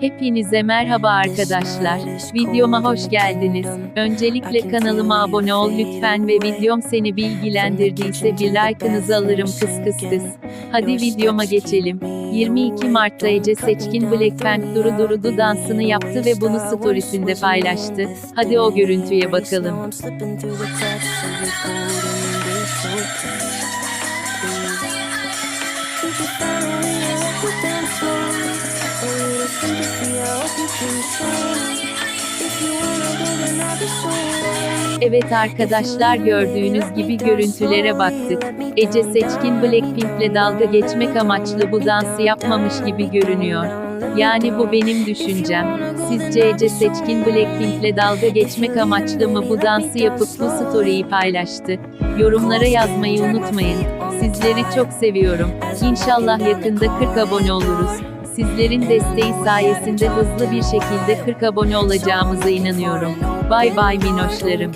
Hepinize merhaba arkadaşlar. Videoma hoş geldiniz. Öncelikle kanalıma abone ol lütfen ve videom seni bilgilendirdiyse bir like'ınızı alırım kıs kıs kıs. Hadi videoma geçelim. 22 Mart'ta Ece Seçkin Blackpink Duru Durudu dansını yaptı ve bunu storiesinde paylaştı. Hadi o görüntüye bakalım. Evet arkadaşlar gördüğünüz gibi görüntülere baktık. Ece Seçkin Blackpink'le dalga geçmek amaçlı bu dansı yapmamış gibi görünüyor. Yani bu benim düşüncem. Sizce Ece Seçkin Blackpink'le dalga geçmek amaçlı mı bu dansı yapıp bu story'yi paylaştı? Yorumlara yazmayı unutmayın. Sizleri çok seviyorum. İnşallah yakında 40 abone oluruz. Sizlerin desteği sayesinde hızlı bir şekilde 40 abone olacağımıza inanıyorum. Bay bay minoşlarım.